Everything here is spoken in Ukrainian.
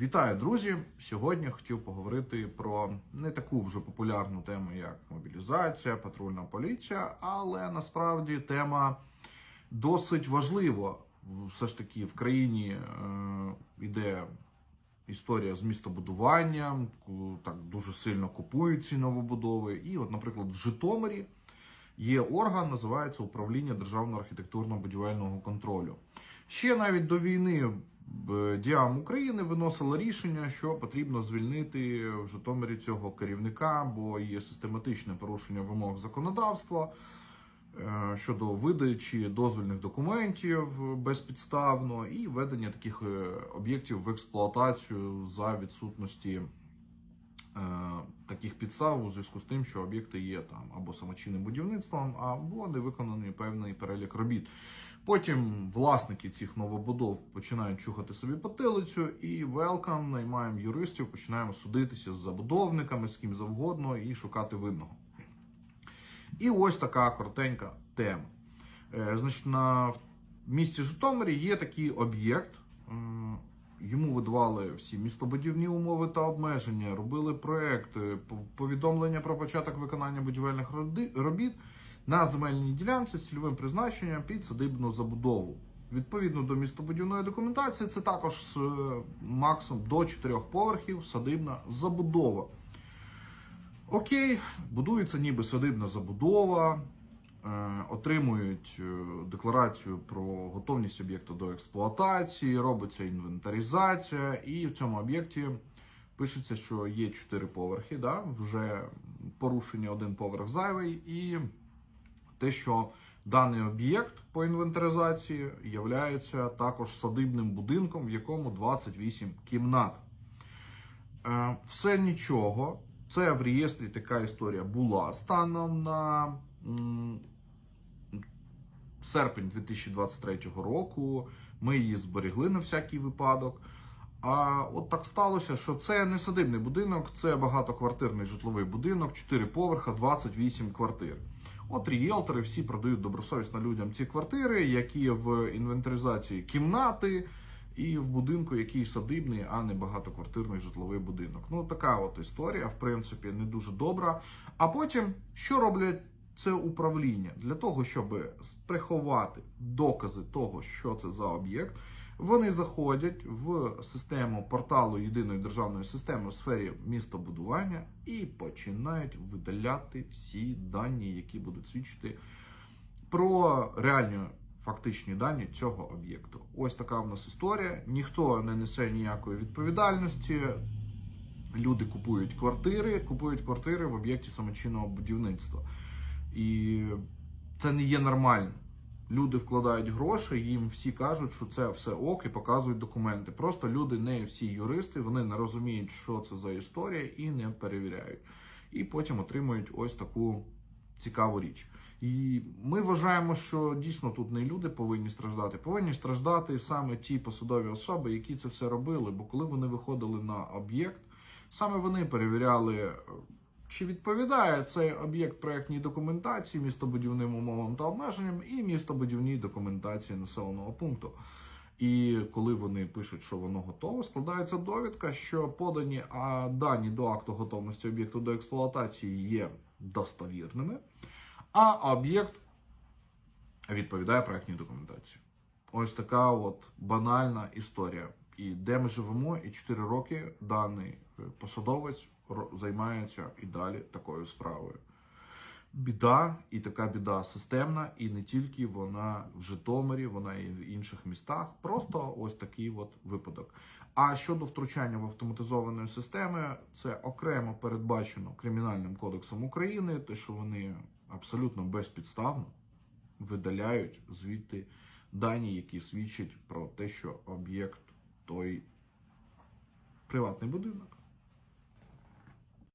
Вітаю, друзі! Сьогодні хотів поговорити про не таку вже популярну тему, як мобілізація, патрульна поліція, але насправді тема досить важлива. Все ж таки в країні е, йде історія з містобудуванням, так дуже сильно купують ці новобудови. І, от, наприклад, в Житомирі є орган, називається управління державного архітектурно-будівельного контролю. Ще навіть до війни Діам України виносила рішення, що потрібно звільнити в Житомирі цього керівника, бо є систематичне порушення вимог законодавства е, щодо видачі дозвільних документів безпідставно і ведення таких е, об'єктів в експлуатацію за відсутності таких підстав у зв'язку з тим, що об'єкти є там або самочинним будівництвом, або не виконаний певний перелік робіт. Потім власники цих новобудов починають чухати собі потилицю, і велкам наймаємо юристів, починаємо судитися з забудовниками, з ким завгодно і шукати винного. І ось така коротенька тема. Е, Значить, на місті Житомирі є такий об'єкт. Йому видавали всі містобудівні умови та обмеження, робили проекти, повідомлення про початок виконання будівельних робіт на земельній ділянці з цільовим призначенням під садибну забудову. Відповідно до містобудівної документації, це також з е, до 4 поверхів садибна забудова. Окей, будується ніби садибна забудова, отримують е, декларацію про готовність об'єкту до експлуатації, робиться інвентаризація, і в цьому об'єкті пишеться, що є 4 поверхи, да, вже порушення один поверх зайвий, і те, що даний об'єкт по інвентаризації є також садибним будинком, в якому 28 кімнат. Е, Все нічого. Це в реєстрі така історія була станом на серпень 2023 року. Ми її зберегли на всякий випадок. А от так сталося, що це не садибний будинок, це багатоквартирний житловий будинок, 4 поверха, 28 квартир. От ріелтори всі продають добросовісно людям ці квартири, які в інвентаризації кімнати, і в будинку, який садибний, а не багатоквартирний житловий будинок. Ну, така от історія, в принципі, не дуже добра. А потім, що роблять це управління? Для того, щоб приховати докази того, що це за об'єкт, вони заходять в систему порталу єдиної державної системи у сфері містобудування і починають видаляти всі дані, які будуть свідчити про реальні фактичні дані цього об'єкту. Ось така в нас історія. Ніхто не несе ніякої відповідальності. Люди купують квартири, купують квартири в об'єкті самочинного будівництва. І це не є нормально. Люди вкладають гроші, їм всі кажуть, що це все ок, і показують документи. Просто люди не всі юристи, вони не розуміють, що це за історія, і не перевіряють. І потім отримують ось таку цікаву річ. І ми вважаємо, що дійсно тут не люди повинні страждати, повинні страждати саме ті посадові особи, які це все робили. Бо коли вони виходили на об'єкт, саме вони перевіряли, е, чи відповідає цей об'єкт проектній документації, містобудівним умовам та обмеженням, і містобудівній документації населеного пункту. І коли вони пишуть, що воно готове, складається довідка, що подані а, дані до акту готовності об'єкту до експлуатації є достовірними, а об'єкт відповідає проектній документації. Ось така от банальна історія. І де ми живемо, і 4 роки даний е, посадовець займається і далі такою справою. Біда, і така біда системна, і не тільки вона в Житомирі, вона і в інших містах. Просто ось такий от випадок. А щодо втручання в автоматизованої системи, це окремо передбачено Кримінальним кодексом України, те, що вони абсолютно безпідставно видаляють звідти дані, які свідчать про те, що об'єкт той приватний будинок.